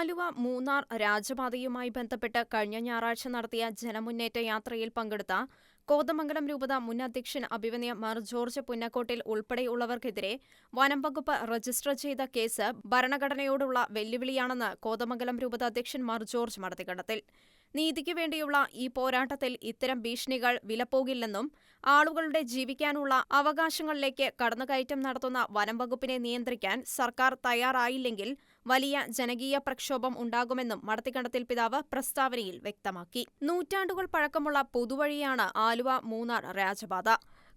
ആലുവ മൂന്നാർ രാജപാതയുമായി ബന്ധപ്പെട്ട് കഴിഞ്ഞ ഞായറാഴ്ച നടത്തിയ ജനമുന്നേറ്റ യാത്രയിൽ പങ്കെടുത്ത കോതമംഗലം രൂപത മുൻ അധ്യക്ഷൻ അഭിവന്യ മാർ ജോർജ് പുന്നക്കോട്ടിൽ ഉൾപ്പെടെയുള്ളവർക്കെതിരെ വനം വകുപ്പ് രജിസ്റ്റർ ചെയ്ത കേസ് ഭരണഘടനയോടുള്ള വെല്ലുവിളിയാണെന്ന് കോതമംഗലം രൂപത അധ്യക്ഷൻ മാർ ജോർജ് മടത്തിക്കണ്ടത്തിൽ നീതിക്കു വേണ്ടിയുള്ള ഈ പോരാട്ടത്തിൽ ഇത്തരം ഭീഷണികൾ വിലപ്പോകില്ലെന്നും ആളുകളുടെ ജീവിക്കാനുള്ള അവകാശങ്ങളിലേക്ക് കടന്നുകയറ്റം നടത്തുന്ന വനം വകുപ്പിനെ നിയന്ത്രിക്കാൻ സർക്കാർ തയ്യാറായില്ലെങ്കിൽ വലിയ ജനകീയ പ്രക്ഷോഭം ഉണ്ടാകുമെന്നും മടത്തിക്കണ്ടത്തിൽ പിതാവ് പ്രസ്താവനയിൽ വ്യക്തമാക്കി. നൂറ്റാണ്ടുകൾ പഴക്കമുള്ള പുതുവഴിയാണ് ആലുവ മൂന്നാർ രാജപാത.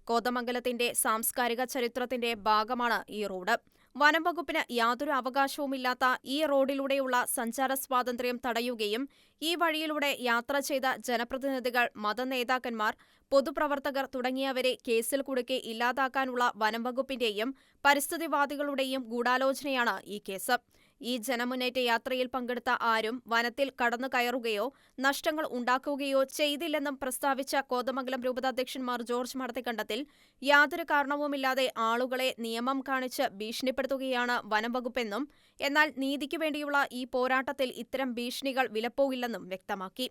കോതമംഗലത്തിന്റെ സാംസ്കാരിക ചരിത്രത്തിന്റെ ഭാഗമാണ് ഈ റോഡ്. വനം വകുപ്പിന് യാതൊരു അവകാശവുമില്ലാത്ത ഈ റോഡിലൂടെയുള്ള സഞ്ചാര സ്വാതന്ത്ര്യം തടയുകയും ഈ വഴിയിലൂടെ യാത്ര ചെയ്ത ജനപ്രതിനിധികൾ മതനേതാക്കന്മാർ പൊതുപ്രവർത്തകർ തുടങ്ങിയവരെ കേസിൽ കുടുക്കി ഇല്ലാതാക്കാനുള്ള വനം വകുപ്പിന്റെയും പരിസ്ഥിതിവാദികളുടെയും ഗൂഢാലോചനയാണ് ഈ കേസ്. ഈ ജനമുന്നേറ്റ യാത്രയിൽ പങ്കെടുത്ത ആരും വനത്തിൽ കടന്നു കയറുകയോ നഷ്ടങ്ങൾ ഉണ്ടാക്കുകയോ ചെയ്തില്ലെന്നും പ്രസ്താവിച്ച കോതമംഗലം രൂപതാധ്യക്ഷന്മാർ ജോർജ് മടത്തിക്കണ്ടത്തിൽ യാതൊരു കാരണവുമില്ലാതെ ആളുകളെ നിയമം കാണിച്ച് ഭീഷണിപ്പെടുത്തുകയാണ് വനംവകുപ്പെന്നും എന്നാൽ നീതിക്കു വേണ്ടിയുള്ള ഈ പോരാട്ടത്തിൽ ഇത്തരം ഭീഷണികൾ വിലപ്പോകില്ലെന്നും വ്യക്തമാക്കി.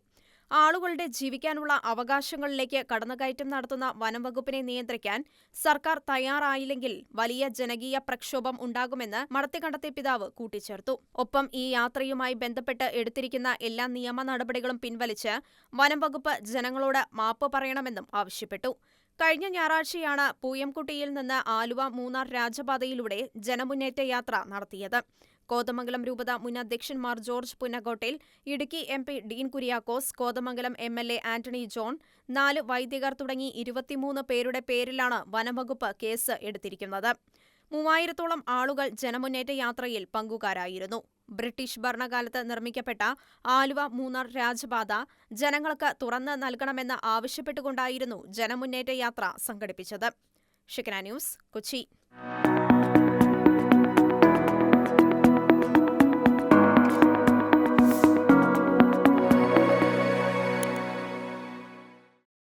ആളുകളുടെ ജീവിക്കാനുള്ള അവകാശങ്ങളിലേക്ക് കടന്നുകയറ്റം നടത്തുന്ന വനംവകുപ്പിനെ നിയന്ത്രിക്കാൻ സർക്കാർ തയ്യാറായില്ലെങ്കിൽ വലിയ ജനകീയ പ്രക്ഷോഭം ഉണ്ടാകുമെന്ന് മടത്തിക്കണ്ടത്തെ പിതാവ് കൂട്ടിച്ചേർത്തു. ഒപ്പം ഈ യാത്രയുമായി ബന്ധപ്പെട്ട് എടുത്തിരിക്കുന്ന എല്ലാ നിയമ നടപടികളും പിൻവലിച്ച് വനംവകുപ്പ് ജനങ്ങളോട് മാപ്പ് പറയണമെന്നും ആവശ്യപ്പെട്ടു. കഴിഞ്ഞ ഞായറാഴ്ചയാണ് പൂയംകുട്ടിയിൽ നിന്ന് ആലുവ മൂന്നാർ രാജപാതയിലൂടെ ജനമുന്നേറ്റ യാത്ര നടത്തിയത്. കോതമംഗലം രൂപത മുൻ അധ്യക്ഷൻ Mar George Punnakottil Idukki M P Dean Kuriakose Kothamangalam M L A Antony John നാല് വൈദികർ തുടങ്ങി ഇരുപത്തിമൂന്ന് പേരുടെ പേരിലാണ് വനംവകുപ്പ് കേസ് എടുത്തിരിക്കുന്നത്. മൂവായിരത്തോളം ആളുകൾ ജനമുന്നേറ്റ യാത്രയിൽ പങ്കുകാരായിരുന്നു. ബ്രിട്ടീഷ് ഭരണകാലത്ത് നിർമ്മിക്കപ്പെട്ട ആലുവ മൂന്നാർ രാജപാത ജനങ്ങൾക്ക് തുറന്ന് നൽകണമെന്ന് ആവശ്യപ്പെട്ടുകൊണ്ടായിരുന്നു ജനമുന്നേറ്റ യാത്ര സംഘടിപ്പിച്ചത്. ന്യൂസ് കൊച്ചി.